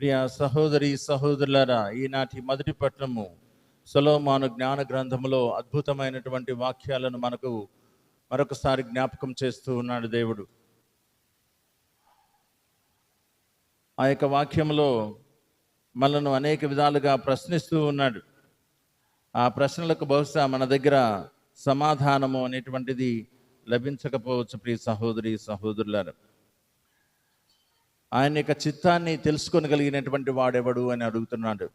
ప్రియ సహోదరి సహోదరులారా ఈనాటి మొదటి పట్టణము సొలోమాను జ్ఞాన గ్రంథములో అద్భుతమైనటువంటి వాక్యాలను మనకు మరొకసారి జ్ఞాపకం చేస్తూ ఉన్నాడు దేవుడు. ఆ యొక్క వాక్యంలో మనను అనేక విధాలుగా ప్రశ్నిస్తూ ఉన్నాడు. ఆ ప్రశ్నలకు బహుశా మన దగ్గర సమాధానము అనేటువంటిది లభించకపోవచ్చు ప్రియ సహోదరి సహోదరులారా. ఆయన యొక్క చిత్తాన్ని తెలుసుకోగలిగినటువంటి వాడెవడు అని అడుగుతున్నాడు.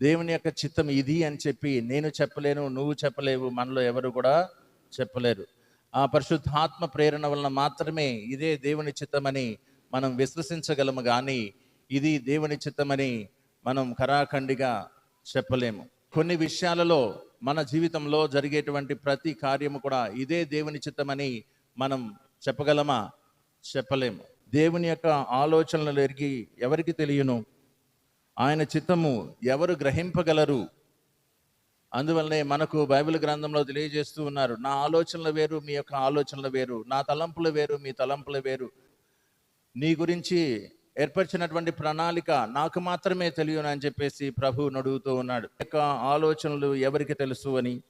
దేవుని యొక్క చిత్తం ఇది అని చెప్పి నేను చెప్పలేను నువ్వు చెప్పలేవు మనలో ఎవరు కూడా చెప్పలేరు. ఆ పరిశుద్ధాత్మ ప్రేరణ వలన మాత్రమే ఇదే దేవుని చిత్తమని మనం విశ్వసించగలము కానీ ఇది దేవుని చిత్తమని మనం కరాఖండిగా చెప్పలేము. కొన్ని విషయాలలో మన జీవితంలో జరిగేటువంటి ప్రతి కార్యము కూడా ఇదే దేవుని చిత్తమని మనం చెప్పగలమా? చెప్పలేము. దేవుని యొక్క ఆలోచనలు ఎరిగి ఎవరికి తెలియను? ఆయన చిత్తము ఎవరు గ్రహింపగలరు? అందువల్లనే మనకు బైబిల్ గ్రంథంలో తెలియజేస్తూ ఉన్నారు నా ఆలోచనలు వేరు మీ యొక్క ఆలోచనలు వేరు నా తలంపులు వేరు మీ తలంపులు వేరు. నీ గురించి ఏర్పరిచినటువంటి ప్రణాళిక నాకు మాత్రమే తెలియను అని చెప్పేసి ప్రభు నడుగుతూ ఉన్నాడు. యొక్క ఆలోచనలు ఎవరికి తెలుసు అని?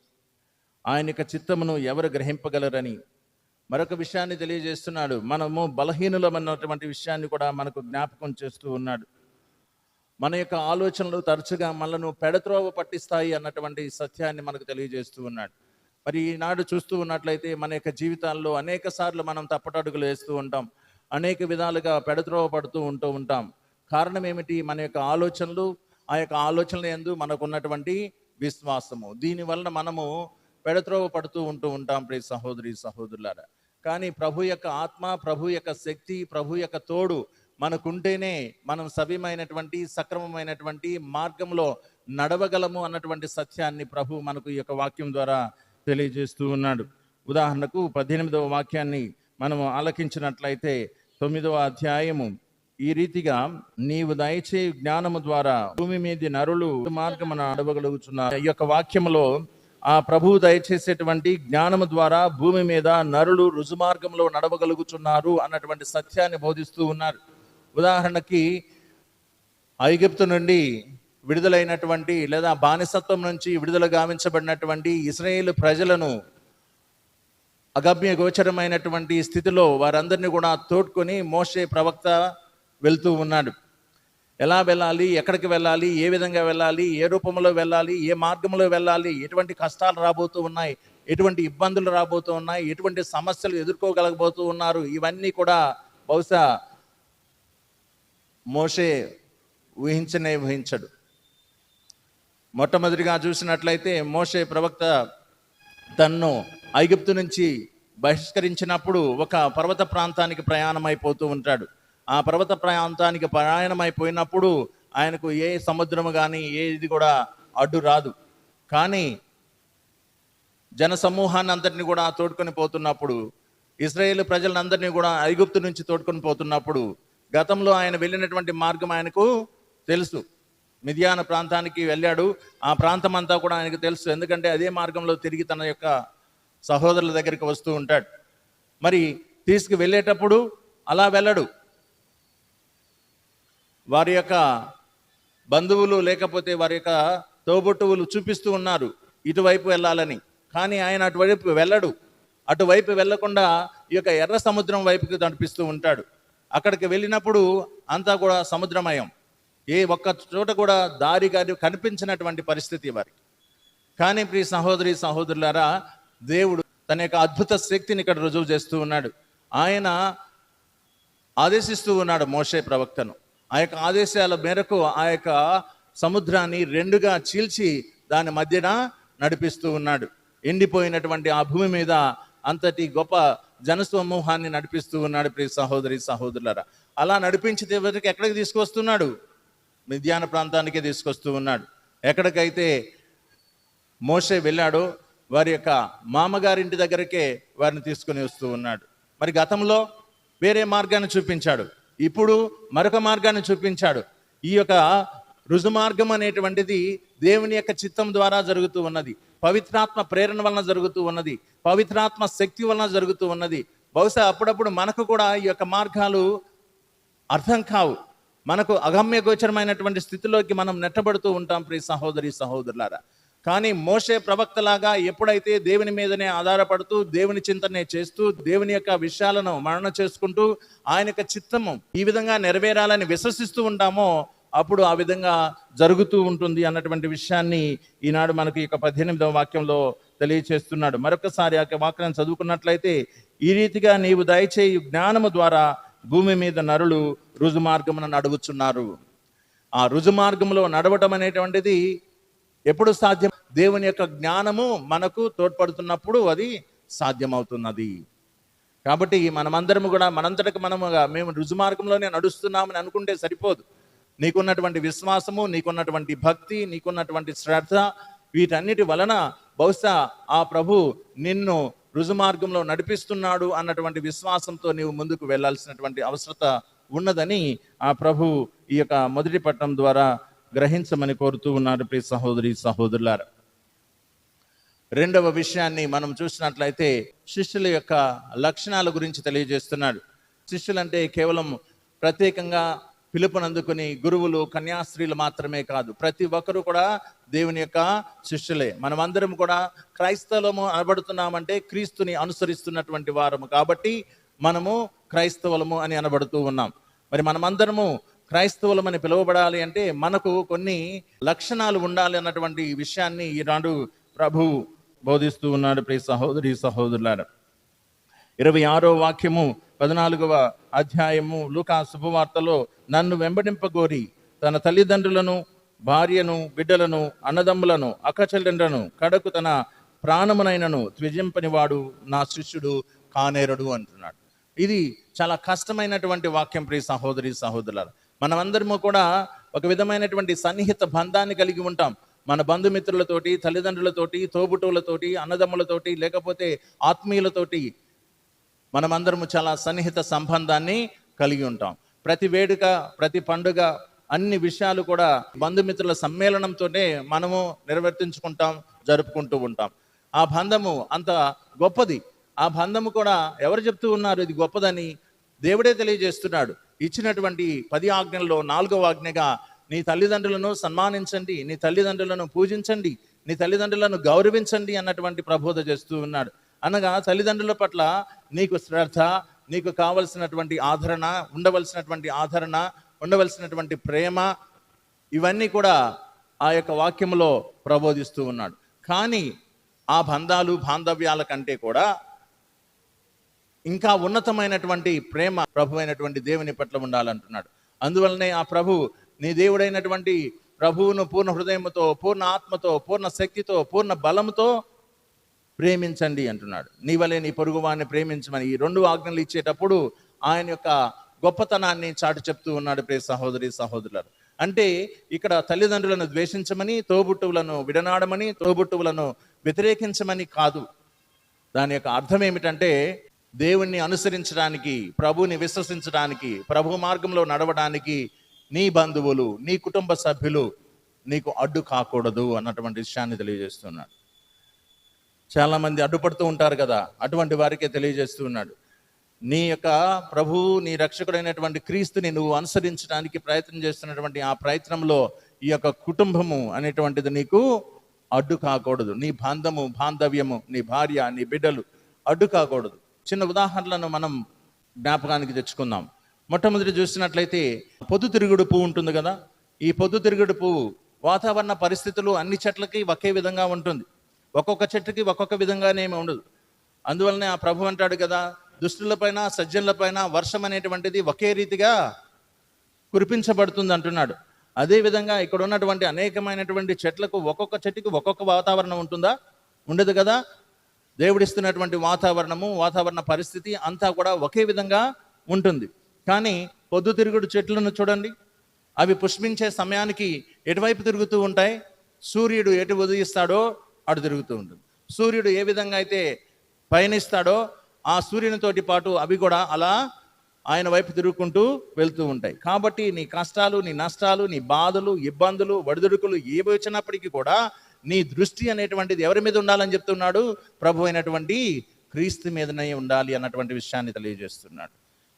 ఆయన యొక్క చిత్తమును ఎవరు గ్రహింపగలరని? మరొక విషయాన్ని తెలియజేస్తున్నాడు. మనము బలహీనులమన్నటువంటి విషయాన్ని కూడా మనకు జ్ఞాపకం చేస్తూ ఉన్నాడు. మన యొక్క ఆలోచనలు తరచుగా మనను పెడత్రోవ పట్టిస్తాయి అన్నటువంటి సత్యాన్ని మనకు తెలియజేస్తూ ఉన్నాడు. మరి ఈనాడు చూస్తూ ఉన్నట్లయితే మన యొక్క జీవితాల్లో అనేక సార్లు మనం తప్పటడుగులు వేస్తూ ఉంటాం. అనేక విధాలుగా పెడత్రోవ పడుతూ ఉంటూ ఉంటాం. కారణం ఏమిటి? మన యొక్క ఆలోచనలు ఆ యొక్క ఆలోచనల ఎందు మనకు ఉన్నటువంటి విశ్వాసము. దీని వలన మనము పెడత్రోవ పడుతూ ఉంటూ ఉంటాం ప్రియ సహోదరి సహోదరులారా. కానీ ప్రభు యొక్క ఆత్మ ప్రభు యొక్క శక్తి ప్రభు యొక్క తోడు మనకుంటేనే మనం సవ్యమైనటువంటి సక్రమమైనటువంటి మార్గంలో నడవగలము అన్నటువంటి సత్యాన్ని ప్రభు మనకు ఈ యొక్క వాక్యం ద్వారా తెలియజేస్తూ ఉన్నాడు. ఉదాహరణకు పద్దెనిమిదవ వాక్యాన్ని మనము ఆలకించినట్లయితే తొమ్మిదవ అధ్యాయము. ఈ రీతిగా నీవు దయచే జ్ఞానము ద్వారా భూమి మీద నరులు మార్గమున నడవగలుగుతున్నారు ఈ యొక్క వాక్యములో ఆ ప్రభువు దయచేసేటువంటి జ్ఞానము ద్వారా భూమి మీద నరులు రుజుమార్గంలో నడవగలుగుతున్నారు అన్నటువంటి సత్యాన్ని బోధిస్తూ ఉన్నారు. ఉదాహరణకి ఐగిప్తు నుండి విడుదలైనటువంటి లేదా బానిసత్వం నుంచి విడుదల గావించబడినటువంటి ఇస్రాయేల్ ప్రజలను అగమ్య గోచరమైనటువంటి స్థితిలో వారందరినీ కూడా తోడ్కొని మోషే ప్రవక్త వెళ్తూ ఉన్నాడు. ఎలా వెళ్ళాలి ఎక్కడికి వెళ్ళాలి ఏ విధంగా వెళ్ళాలి ఏ రూపంలో వెళ్ళాలి ఏ మార్గంలో వెళ్ళాలి ఎటువంటి కష్టాలు రాబోతూ ఉన్నాయి ఎటువంటి ఇబ్బందులు రాబోతూ ఉన్నాయి ఎటువంటి సమస్యలు ఎదుర్కోగలగబోతూ ఉన్నారు ఇవన్నీ కూడా బహుశా మోషే ఊహించనే ఊహించడు. మొట్టమొదటిగా చూసినట్లయితే మోషే ప్రవక్త తన్ను ఐగుప్తు నుంచి బహిష్కరించినప్పుడు ఒక పర్వత ప్రాంతానికి ప్రయాణం అయిపోతూ ఉంటాడు. ఆ పర్వత ప్రాంతానికి ప్రయాణం అయిపోయినప్పుడు ఆయనకు ఏ సముద్రము కానీ ఏది కూడా అడ్డు రాదు. కానీ జన సమూహాన్ని అందరినీ కూడా తోడుకొని పోతున్నప్పుడు ఇస్రాయేల్ ప్రజలందరినీ కూడా ఐగుప్తు నుంచి తోడుకొని పోతున్నప్పుడు గతంలో ఆయన వెళ్ళినటువంటి మార్గం ఆయనకు తెలుసు. మిథియాన ప్రాంతానికి వెళ్ళాడు. ఆ ప్రాంతం అంతా కూడా ఆయనకు తెలుసు. ఎందుకంటే అదే మార్గంలో తిరిగి తన యొక్క సహోదరుల దగ్గరికి వస్తూ ఉంటాడు. మరి తీసుకు వెళ్ళేటప్పుడు అలా వెళ్ళడు. వారి యొక్క బంధువులు లేకపోతే వారి యొక్క తోబుట్టువులు చూపిస్తూ ఉన్నారు ఇటువైపు వెళ్ళాలని. కానీ ఆయన అటువైపు వెళ్ళడు. అటువైపు వెళ్ళకుండా ఈ యొక్క ఎర్ర సముద్రం వైపుకి నడిపిస్తూ ఉంటాడు. అక్కడికి వెళ్ళినప్పుడు అంతా కూడా సముద్రమయం. ఏ ఒక్క చోట కూడా దారి గారి కనిపించినటువంటి పరిస్థితి వారికి కానీ ప్రియ సహోదరి సహోదరులారా దేవుడు తన యొక్క అద్భుత శక్తిని ఇక్కడ రుజువు చేస్తూ ఉన్నాడు. ఆయన ఆదేశిస్తూ ఉన్నాడు మోషే ప్రవక్తను. ఆ యొక్క ఆదేశాల మేరకు ఆ యొక్క సముద్రాన్ని రెండుగా చీల్చి దాని మధ్యన నడిపిస్తూ ఉన్నాడు. ఎండిపోయినటువంటి ఆ భూమి మీద అంతటి గొప్ప జనసమూహాన్ని నడిపిస్తూ ఉన్నాడు ప్రియ సహోదరి సహోదరులరా. అలా నడిపించి చివరికి ఎక్కడికి తీసుకొస్తున్నాడు? మిథ్యాన ప్రాంతానికే తీసుకొస్తూ ఉన్నాడు. ఎక్కడికైతే మోషే వెళ్ళాడో వారి యొక్క మామగారింటి దగ్గరకే వారిని తీసుకొని వస్తూ ఉన్నాడు. మరి గతంలో వేరే మార్గాన్ని చూపించాడు. ఇప్పుడు మరొక మార్గాన్ని చూపించాడు. ఈ యొక్క రుజుమార్గం అనేటువంటిది దేవుని యొక్క చిత్తం ద్వారా జరుగుతూ ఉన్నది. పవిత్రాత్మ ప్రేరణ వలన జరుగుతూ ఉన్నది. పవిత్రాత్మ శక్తి వలన జరుగుతూ ఉన్నది. బహుశా అప్పుడప్పుడు మనకు కూడా ఈ యొక్క మార్గాలు అర్థం కావు. మనకు అగమ్య గోచరమైనటువంటి స్థితిలోకి మనం నెట్టబడుతూ ఉంటాం ప్రియ సహోదరి సహోదరులారా. కానీ మోషే ప్రవక్తలాగా ఎప్పుడైతే దేవుని మీదనే ఆధారపడుతూ దేవుని చింతనే చేస్తూ దేవుని యొక్క విషయాలను మరణ చేసుకుంటూ ఆయన యొక్క చిత్తము ఈ విధంగా నెరవేరాలని విశ్వసిస్తూ ఉంటామో అప్పుడు ఆ విధంగా జరుగుతూ ఉంటుంది అన్నటువంటి విషయాన్ని ఈనాడు మనకు ఈ యొక్క పద్దెనిమిదవ వాక్యంలో తెలియచేస్తున్నాడు. మరొకసారి ఆ వాక్యాన్ని చదువుకున్నట్లయితే ఈ రీతిగా నీవు దయచేయి జ్ఞానము ద్వారా భూమి మీద నరులు రుజుమార్గమున నడుగుచున్నారు. ఆ రుజుమార్గంలో నడవటం అనేటువంటిది ఎప్పుడు సాధ్యం? దేవుని యొక్క జ్ఞానము మనకు తోడ్పడుతున్నప్పుడు అది సాధ్యమవుతున్నది. కాబట్టి మనమందరము కూడా మనంతటికి మనముగా మేము రుజుమార్గంలోనే నడుస్తున్నామని అనుకుంటే సరిపోదు. నీకున్నటువంటి విశ్వాసము నీకున్నటువంటి భక్తి నీకున్నటువంటి శ్రద్ధ వీటన్నిటి వలన బహుశా ఆ ప్రభు నిన్ను రుజుమార్గంలో నడిపిస్తున్నాడు అన్నటువంటి విశ్వాసంతో నీవు ముందుకు వెళ్ళాల్సినటువంటి అవసరత ఉన్నదని ఆ ప్రభు ఈ యొక్క మొదటి పట్టణం ద్వారా గ్రహించమని కోరుతూ ఉన్నారు ప్రియ సహోదరి సహోదరులారా. రెండవ విషయాన్ని మనం చూసినట్లయితే శిష్యుల యొక్క లక్షణాల గురించి తెలియజేస్తున్నాడు. శిష్యులంటే కేవలం ప్రత్యేకంగా పిలుపునందుకుని గురువులు కన్యాస్త్రీలు మాత్రమే కాదు ప్రతి ఒక్కరు కూడా దేవుని యొక్క శిష్యులే. మనమందరం కూడా క్రైస్తవము అనబడుతున్నామంటే క్రీస్తుని అనుసరిస్తున్నటువంటి వారము కాబట్టి మనము క్రైస్తవులము అని అనబడుతూ ఉన్నాం. మరి మనమందరము క్రైస్తవులమని పిలువబడాలి అంటే మనకు కొన్ని లక్షణాలు ఉండాలి అన్నటువంటి విషయాన్ని ఈనాడు ప్రభు బోధిస్తూ ఉన్నాడు. ప్రియ సహోదరి సహోదరులారా ఇరవై ఆరో వాక్యము పద్నాలుగవ అధ్యాయము లూకా శుభవార్తలో నన్ను వెంబడింపగోరి తన తల్లిదండ్రులను భార్యను బిడ్డలను అన్నదమ్ములను అక్కచెల్లెండ్లను కడకు తన ప్రాణమునైనను త్విజింపనివాడు నా శిష్యుడు కానేరడు అంటున్నాడు. ఇది చాలా కష్టమైనటువంటి వాక్యం ప్రియ సహోదరి సహోదరులారా. మనమందరము కూడా ఒక విధమైనటువంటి సన్నిహిత బంధాన్ని కలిగి ఉంటాం. మన బంధుమిత్రులతోటి తల్లిదండ్రులతోటి తోబుటూలతోటి అన్నదమ్ములతోటి లేకపోతే ఆత్మీయులతోటి మనమందరము చాలా సన్నిహిత సంబంధాన్ని కలిగి ఉంటాం. ప్రతి వేడుక ప్రతి పండుగ అన్ని విషయాలు కూడా బంధుమిత్రుల సమ్మేళనంతోనే మనము నిర్వర్తించుకుంటాం జరుపుకుంటూ ఉంటాం. ఆ బంధము అంత గొప్పది. ఆ బంధము కూడా ఎవరు చెప్తూ ఉన్నారు ఇది గొప్పదని? దేవుడే తెలియజేస్తున్నాడు. ఇచ్చినటువంటి పది ఆజ్ఞల్లో నాలుగవ ఆజ్ఞగా నీ తల్లిదండ్రులను సన్మానించండి నీ తల్లిదండ్రులను పూజించండి నీ తల్లిదండ్రులను గౌరవించండి అన్నటువంటి ప్రబోధ చేస్తూ ఉన్నాడు. అనగా తల్లిదండ్రుల పట్ల నీకు శ్రద్ధ నీకు కావలసినటువంటి ఆదరణ ఉండవలసినటువంటి ఆదరణ ఉండవలసినటువంటి ప్రేమ ఇవన్నీ కూడా ఆ యొక్క వాక్యములో ప్రబోధిస్తూ ఉన్నాడు. కానీ ఆ బంధాలు బాంధవ్యాల కంటే కూడా ఇంకా ఉన్నతమైనటువంటి ప్రేమ ప్రభు అయినటువంటి దేవుని పట్ల ఉండాలంటున్నాడు. అందువలనే ఆ ప్రభు నీ దేవుడైనటువంటి ప్రభువును పూర్ణ హృదయంతో పూర్ణ ఆత్మతో పూర్ణ శక్తితో పూర్ణ బలంతో ప్రేమించండి అంటున్నాడు. నీ వలే నీ పొరుగువాన్ని ప్రేమించమని ఈ రెండు ఆజ్ఞలు ఇచ్చేటప్పుడు ఆయన యొక్క గొప్పతనాన్ని చాటు చెప్తూ ఉన్నాడు ప్రే సహోదరి సహోదరులు అంటే ఇక్కడ తల్లిదండ్రులను ద్వేషించమని తోబుట్టువులను విడనాడమని తోబుట్టువులను వ్యతిరేకించమని కాదు. దాని యొక్క అర్థం ఏమిటంటే దేవుణ్ణి అనుసరించడానికి ప్రభుని విశ్వసించడానికి ప్రభు మార్గంలో నడవడానికి నీ బంధువులు నీ కుటుంబ సభ్యులు నీకు అడ్డు కాకూడదు అన్నటువంటి విషయాన్ని తెలియజేస్తున్నాడు. చాలామంది అడ్డుపడుతూ ఉంటారు కదా అటువంటి వారికే తెలియజేస్తున్నాడు నీ యొక్క ప్రభువు నీ రక్షకుడైనటువంటి క్రీస్తుని నువ్వు అనుసరించడానికి ప్రయత్నం చేస్తున్నటువంటి ఆ ప్రయత్నంలో ఈ యొక్క కుటుంబము అనేటువంటిది నీకు అడ్డు కాకూడదు. నీ బాంధము బాంధవ్యము నీ భార్య నీ బిడ్డలు అడ్డు కాకూడదు. చిన్న ఉదాహరణలను మనం జ్ఞాపకానికి తెచ్చుకుందాం. మొట్టమొదటి చూసినట్లయితే పొద్దుతిరుగుడు పువ్వు ఉంటుంది కదా? ఈ పొద్దుతిరుగుడు పువ్వు వాతావరణ పరిస్థితులు అన్ని చెట్లకి ఒకే విధంగా ఉంటుంది. ఒక్కొక్క చెట్టుకి ఒక్కొక్క విధంగానేమి ఉండదు. అందువలనే ఆ ప్రభు అంటాడు కదా దుష్టులపైన సజ్జనులపైన వర్షం అనేటువంటిది ఒకే రీతిగా కురిపించబడుతుంది అంటున్నాడు అదే విధంగా ఇక్కడ ఉన్నటువంటి అనేకమైనటువంటి చెట్లకు ఒక్కొక్క చెట్టుకి ఒక్కొక్క వాతావరణం ఉంటుందా? ఉండదు కదా? దేవుడిస్తున్నటువంటి వాతావరణము వాతావరణ పరిస్థితి అంతా కూడా ఒకే విధంగా ఉంటుంది. కానీ పొద్దుతిరుగుడు చెట్లను చూడండి. అవి పుష్పించే సమయానికి ఎటువైపు తిరుగుతూ ఉంటాయి? సూర్యుడు ఎటు ఉదయిస్తాడో అటు తిరుగుతూ ఉంటుంది. సూర్యుడు ఏ విధంగా అయితే పయనిస్తాడో ఆ సూర్యునితోటి పాటు అవి కూడా అలా ఆయన వైపు తిరుగుకుంటూ వెళ్తూ ఉంటాయి. కాబట్టి నీ కష్టాలు నీ నష్టాలు నీ బాధలు ఇబ్బందులు వడిదుడుకులు ఏవి వచ్చినప్పటికీ కూడా నీ దృష్టి అనేటువంటిది ఎవరి మీద ఉండాలని చెప్తున్నాడు? ప్రభు అయినటువంటి క్రీస్తు మీదనే ఉండాలి అన్నటువంటి విషయాన్ని తెలియజేస్తున్నాడు.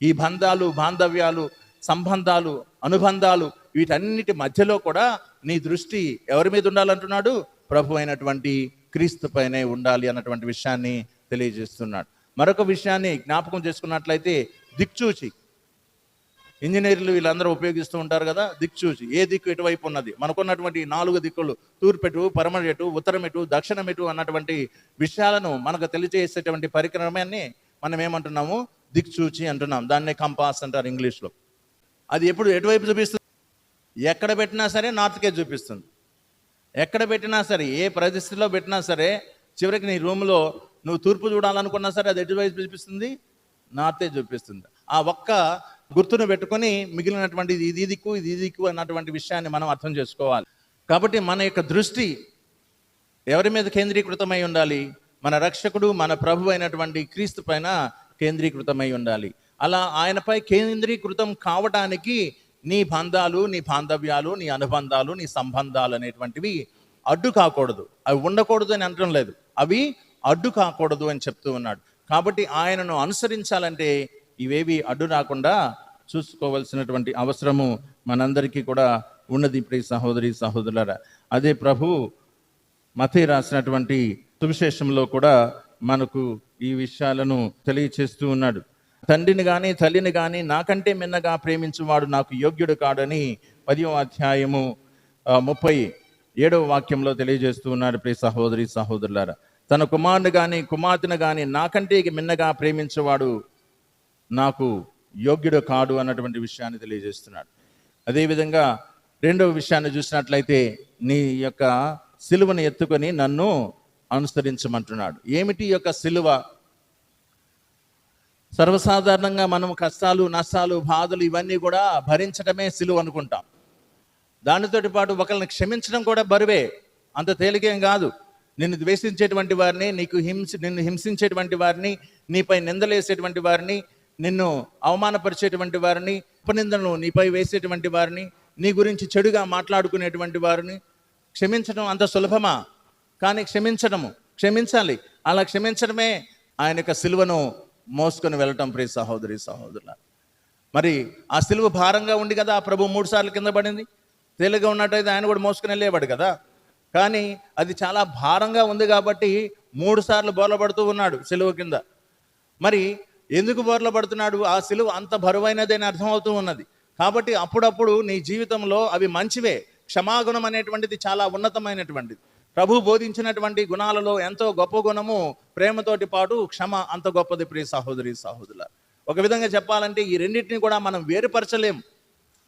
ఈ బంధాలు బాంధవ్యాలు సంబంధాలు అనుబంధాలు వీటన్నిటి మధ్యలో కూడా నీ దృష్టి ఎవరి మీద ఉండాలంటున్నాడు? ప్రభు అయినటువంటి క్రీస్తు పైనే ఉండాలి అన్నటువంటి విషయాన్ని తెలియజేస్తున్నాడు. మరొక విషయాన్ని జ్ఞాపకం చేసుకున్నట్లయితే దిక్చూచి ఇంజనీర్లు వీళ్ళందరూ ఉపయోగిస్తూ ఉంటారు కదా దిక్చూచి ఏ దిక్కు ఎటువైపు ఉన్నది? మనకున్నటువంటి నాలుగు దిక్కులు తూర్పెటు పరమరెటు ఉత్తరమెటు దక్షిణమెటు అన్నటువంటి విషయాలను మనకు తెలియజేసేటువంటి పరికరమాన్ని మనం ఏమంటున్నాము? దిక్చూచి అంటున్నాం. దాన్నే కంపాస్ అంటారు ఇంగ్లీష్లో. అది ఎప్పుడు ఎటువైపు చూపిస్తుంది? ఎక్కడ పెట్టినా సరే నార్త్కే చూపిస్తుంది. ఎక్కడ పెట్టినా సరే ఏ పరిస్థితిలో పెట్టినా సరే చివరికి నీ రూమ్లో నువ్వు తూర్పు చూడాలనుకున్నా సరే అది ఎటువైపు చూపిస్తుంది? నార్తే చూపిస్తుంది. ఆ ఒక్క గుర్తును పెట్టుకొని మిగిలినటువంటి ఇది దిక్కు ఇది ఇది దిక్కు అన్నటువంటి విషయాన్ని మనం అర్థం చేసుకోవాలి. కాబట్టి మన యొక్క దృష్టి ఎవరి మీద కేంద్రీకృతమై ఉండాలి? మన రక్షకుడు మన ప్రభు అయినటువంటి క్రీస్తు పైన కేంద్రీకృతమై ఉండాలి. అలా ఆయనపై కేంద్రీకృతం కావటానికి నీ బంధాలు నీ బాంధవ్యాలు నీ అనుబంధాలు నీ సంబంధాలు అనేటువంటివి అడ్డు కాకూడదు. అవి ఉండకూడదు అని అనడం లేదు. అవి అడ్డు కాకూడదు అని చెప్తూ ఉన్నాడు. కాబట్టి ఆయనను అనుసరించాలంటే ఇవేవి అడ్డు రాకుండా చూసుకోవలసినటువంటి అవసరము మనందరికీ కూడా ఉన్నది ఇప్పుడు సహోదరి సహోదరులరా. అదే ప్రభు మతే రాసినటువంటి సువిశేషంలో కూడా మనకు ఈ విషయాలను తెలియచేస్తూ ఉన్నాడు. తండ్రిని కానీ తల్లిని కానీ నాకంటే మిన్నగా ప్రేమించువాడు నాకు యోగ్యుడు కాడని పదివ అధ్యాయము ముప్పై ఏడవ వాక్యంలో తెలియజేస్తూ ఉన్నాడు ప్రియ సహోదరి సహోదరులారా. తన కుమారుని కానీ కుమార్తెను కానీ నాకంటే మిన్నగా ప్రేమించేవాడు నాకు యోగ్యుడు కాడు అన్నటువంటి విషయాన్ని తెలియజేస్తున్నాడు. అదేవిధంగా రెండవ విషయాన్ని చూసినట్లయితే నీ యొక్క సిలువను ఎత్తుకొని నన్ను అనుసరించమంటున్నాడు. ఏమిటి ఈ యొక్క సిలువ? సర్వసాధారణంగా మనం కష్టాలు నష్టాలు బాధలు ఇవన్నీ కూడా భరించడమే సిలువ అనుకుంటాం. దానితోటి పాటు ఒకరిని క్షమించడం కూడా బరువే. అంత తేలికేం కాదు. నిన్ను ద్వేషించేటువంటి వారిని నీకు హింస నిన్ను హింసించేటువంటి వారిని నీపై నిందలేసేటువంటి వారిని నిన్ను అవమానపరిచేటువంటి వారిని ఉపనిందనలు నీపై వేసేటువంటి వారిని నీ గురించి చెడుగా మాట్లాడుకునేటువంటి వారిని క్షమించడం అంత సులభమా? కానీ క్షమించడము క్షమించాలి. అలా క్షమించడమే ఆయన యొక్క సిలువను మోసుకొని వెళ్ళటం ప్రియ సహోదరి సహోదరుల మరి ఆ సిలువ భారంగా ఉంది కదా ఆ ప్రభు మూడు సార్లు కింద పడింది. తేలిగా ఉన్నట్టయితే ఆయన కూడా మోసుకుని వెళ్ళేవాడు కదా. కానీ అది చాలా భారంగా ఉంది కాబట్టి మూడు సార్లు బోలబడుతూ ఉన్నాడు సిలువ కింద. మరి ఎందుకు బోర్ల పడుతున్నాడు? ఆ సిలువ అంత బరువైనదని అని అర్థమవుతూ ఉన్నది. కాబట్టి అప్పుడప్పుడు నీ జీవితంలో అవి మంచివే. క్షమాగుణం అనేటువంటిది చాలా ఉన్నతమైనటువంటిది. ప్రభు బోధించినటువంటి గుణాలలో ఎంతో గొప్ప గుణము ప్రేమతోటి పాటు క్షమ అంత గొప్పది ప్రియ సహోదరి సహోదరుల. ఒక విధంగా చెప్పాలంటే ఈ రెండింటిని కూడా మనం వేరుపరచలేం.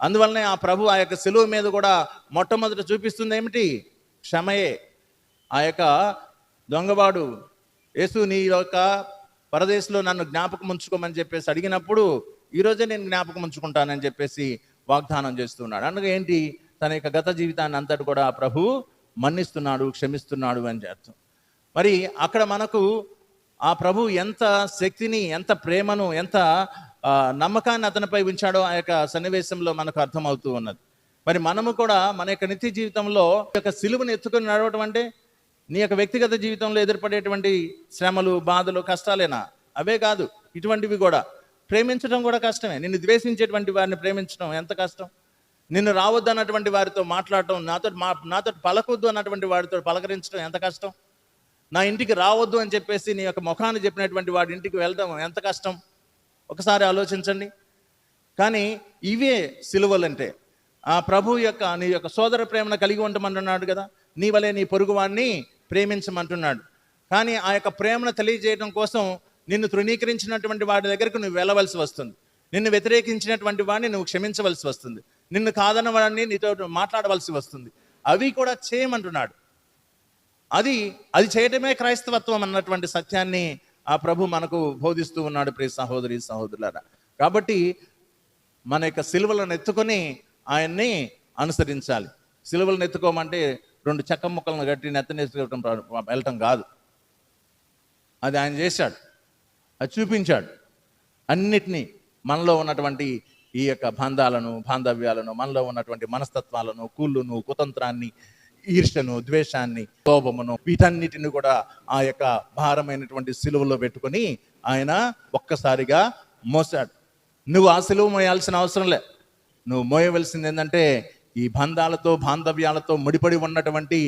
అందువల్లనే ఆ ప్రభు ఆ యొక్క సెలువు మీద కూడా మొట్టమొదట చూపిస్తుంది ఏమిటి? క్షమయే. ఆ యొక్క దొంగవాడు యేసు నీ యొక్క పరదేశంలో నన్ను జ్ఞాపకం ఉంచుకోమని చెప్పేసి అడిగినప్పుడు ఈరోజే నేను జ్ఞాపకం ఉంచుకుంటానని చెప్పేసి వాగ్దానం చేస్తున్నాడు. అనగా ఏంటి? తన యొక్క గత జీవితాన్ని అంతటి కూడా ప్రభు మన్నిస్తున్నాడు క్షమిస్తున్నాడు అని అర్థం. మరి అక్కడ మనకు ఆ ప్రభు ఎంత శక్తిని ఎంత ప్రేమను ఎంత నమ్మకాన్ని అతనిపై ఉంచాడో ఆ యొక్క సన్నివేశంలో మనకు అర్థమవుతూ ఉన్నది. మరి మనము కూడా మన యొక్క నిత్య జీవితంలో యొక్క సిలువను ఎత్తుకుని నడవటం అంటే నీ యొక్క వ్యక్తిగత జీవితంలో ఎదుర్పడేటువంటి శ్రమలు బాధలు కష్టాలేనా? అవే కాదు ఇటువంటివి కూడా. ప్రేమించడం కూడా కష్టమే. నిన్ను ద్వేషించేటువంటి వారిని ప్రేమించడం ఎంత కష్టం? నిన్ను రావద్దు అన్నటువంటి వారితో మాట్లాడటం నాతో మా నాతో పలకొద్దు అన్నటువంటి వారితో పలకరించడం ఎంత కష్టం? నా ఇంటికి రావద్దు అని చెప్పేసి నీ యొక్క ముఖాన్ని చెప్పినటువంటి వాడి ఇంటికి వెళ్ళడం ఎంత కష్టం? ఒకసారి ఆలోచించండి. కానీ ఇవే సిలువలంటే ఆ ప్రభు యొక్క నీ యొక్క సోదర ప్రేమను కలిగి ఉండమన్నాడు కదా నీ వలే నీ పొరుగువాడిని ప్రేమించమంటున్నాడు. కానీ ఆ యొక్క ప్రేమను తెలియజేయడం కోసం నిన్ను తృణీకరించినటువంటి వాడి దగ్గరకు నువ్వు వెళ్ళవలసి వస్తుంది. నిన్ను వ్యతిరేకించినటువంటి వాడిని నువ్వు క్షమించవలసి వస్తుంది. నిన్ను కాదన్న వాడిని నీతో మాట్లాడవలసి వస్తుంది. అవి కూడా చేయమంటున్నాడు. అది అది చేయటమే క్రైస్తవత్వం అన్నటువంటి సత్యాన్ని ఆ ప్రభు మనకు బోధిస్తూ ఉన్నాడు ప్రియ సహోదరి సహోదరులారా. కాబట్టి మన యొక్క సిలువలను ఎత్తుకొని ఆయన్ని అనుసరించాలి. సిలువలను ఎత్తుకోమంటే రెండు చెక్క ముక్కలను కట్టి నెత్తనేసుకోవటం వెళ్ళటం కాదు. అది ఆయన చేశాడు. అది చూపించాడు. అన్నిటినీ మనలో ఉన్నటువంటి ఈ యొక్క బంధాలను బాంధవ్యాలను మనలో ఉన్నటువంటి మనస్తత్వాలను కూళ్ళును కుతంత్రాన్ని ఈర్ష్యను ద్వేషాన్ని కోపమును వీటన్నిటిని కూడా ఆ యొక్క భారమైనటువంటి సిలువలో పెట్టుకొని ఆయన ఒక్కసారిగా మోసాడు నువ్వు ఆ సిలువ మోయాల్సిన అవసరం లే. నువ్వు మోయవలసింది ఏంటంటే ఈ బంధాలతో బాంధవ్యాలతో ముడిపడి ఉన్నటువంటి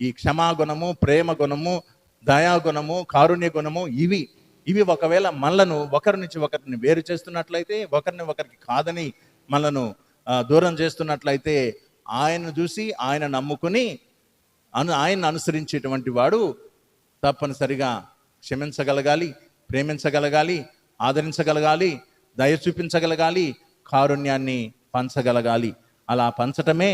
ఈ క్షమాగుణము ప్రేమ గుణము దయాగుణము కారుణ్య గుణము ఇవి ఇవి ఒకవేళ మనలను ఒకరి నుంచి ఒకరిని వేరు చేస్తున్నట్లయితే ఒకరిని ఒకరికి కాదని మనను దూరం చేస్తున్నట్లయితే ఆయనను చూసి ఆయన నమ్ముకుని అను ఆయన్ని అనుసరించేటువంటి వాడు తప్పనిసరిగా క్షమించగలగాలి ప్రేమించగలగాలి ఆదరించగలగాలి దయ చూపించగలగాలి కారుణ్యాన్ని పంచగలగాలి. అలా పంచటమే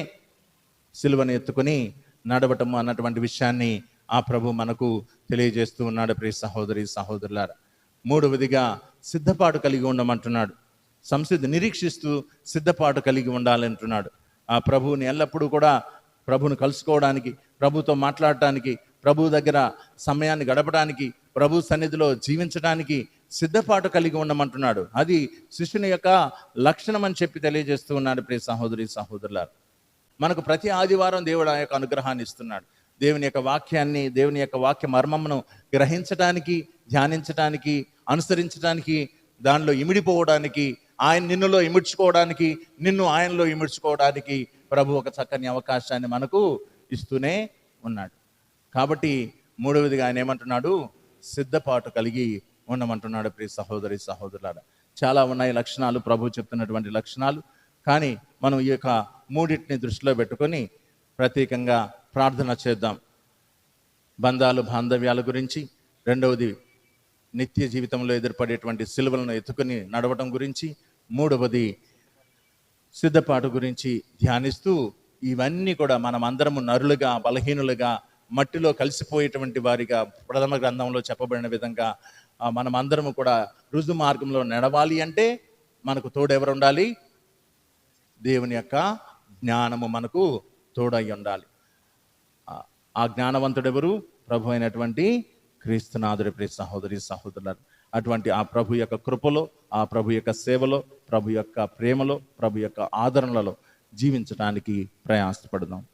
సిలువను ఎత్తుకుని నడవటము అన్నటువంటి విషయాన్ని ఆ ప్రభు మనకు తెలియజేస్తూ ఉన్నాడు ప్రియ సహోదరి సహోదరులారు. మూడవదిగా సిద్ధపాటు కలిగి ఉండమంటున్నాడు. సంసిద్ధి నిరీక్షిస్తూ సిద్ధపాటు కలిగి ఉండాలంటున్నాడు. ఆ ప్రభువుని ఎల్లప్పుడూ కూడా ప్రభువును కలుసుకోవడానికి ప్రభుతో మాట్లాడటానికి ప్రభు దగ్గర సమయాన్ని గడపడానికి ప్రభు సన్నిధిలో జీవించడానికి సిద్ధపాటు కలిగి ఉండమంటున్నాడు. అది శిష్యుని యొక్క లక్షణం అని చెప్పి తెలియజేస్తూ ఉన్నాడు ప్రియ సహోదరి సహోదరులారు. మనకు ప్రతి ఆదివారం దేవుడు ఆ యొక్క అనుగ్రహాన్ని ఇస్తున్నాడు. దేవుని యొక్క వాక్యాన్ని దేవుని యొక్క వాక్య మర్మమును గ్రహించడానికి ధ్యానించడానికి అనుసరించడానికి దానిలో ఇమిడిపోవడానికి ఆయన నిన్నులో ఇమిడ్చుకోవడానికి నిన్ను ఆయనలో ఇమిడ్చుకోవడానికి ప్రభు ఒక చక్కని అవకాశాన్ని మనకు ఇస్తూనే ఉన్నాడు. కాబట్టి మూడవదిగా ఆయన ఏమంటున్నాడు? సిద్ధపాటు కలిగి ఉండమంటున్నాడు ప్రియ సహోదరి సహోదరులారా. చాలా ఉన్నాయి లక్షణాలు ప్రభు చెప్తున్నటువంటి లక్షణాలు. కానీ మనం ఈ యొక్క మూడింటిని దృష్టిలో పెట్టుకొని ప్రత్యేకంగా ప్రార్థన చేద్దాం. బంధాలు బాంధవ్యాల గురించి రెండవది నిత్య జీవితంలో ఎదురుపడేటువంటి సిలువలను ఎత్తుకొని నడవటం గురించి మూడవది సిద్ధపాటు గురించి ధ్యానిస్తూ ఇవన్నీ కూడా మనం అందరము నరులుగా బలహీనులుగా మట్టిలో కలిసిపోయేటువంటి వారిగా ప్రథమ గ్రంథంలో చెప్పబడిన విధంగా మనం అందరము కూడా రుజు మార్గంలో నడవాలి అంటే మనకు తోడెవరు ఉండాలి దేవుని యొక్క జ్ఞానము మనకు తోడై ఉండాలి. ఆ- ఆ జ్ఞానవంతుడు ఎవరు ప్రభు అయినటువంటి క్రీస్తునాథుడి ప్రియ సహోదరి సహోదరులు అటువంటి ఆ ప్రభు యొక్క కృపలో ఆ ప్రభు యొక్క సేవలో ప్రభు యొక్క ప్రేమలో ప్రభు యొక్క ఆదరణలలో జీవించడానికి ప్రయాసపడదాం.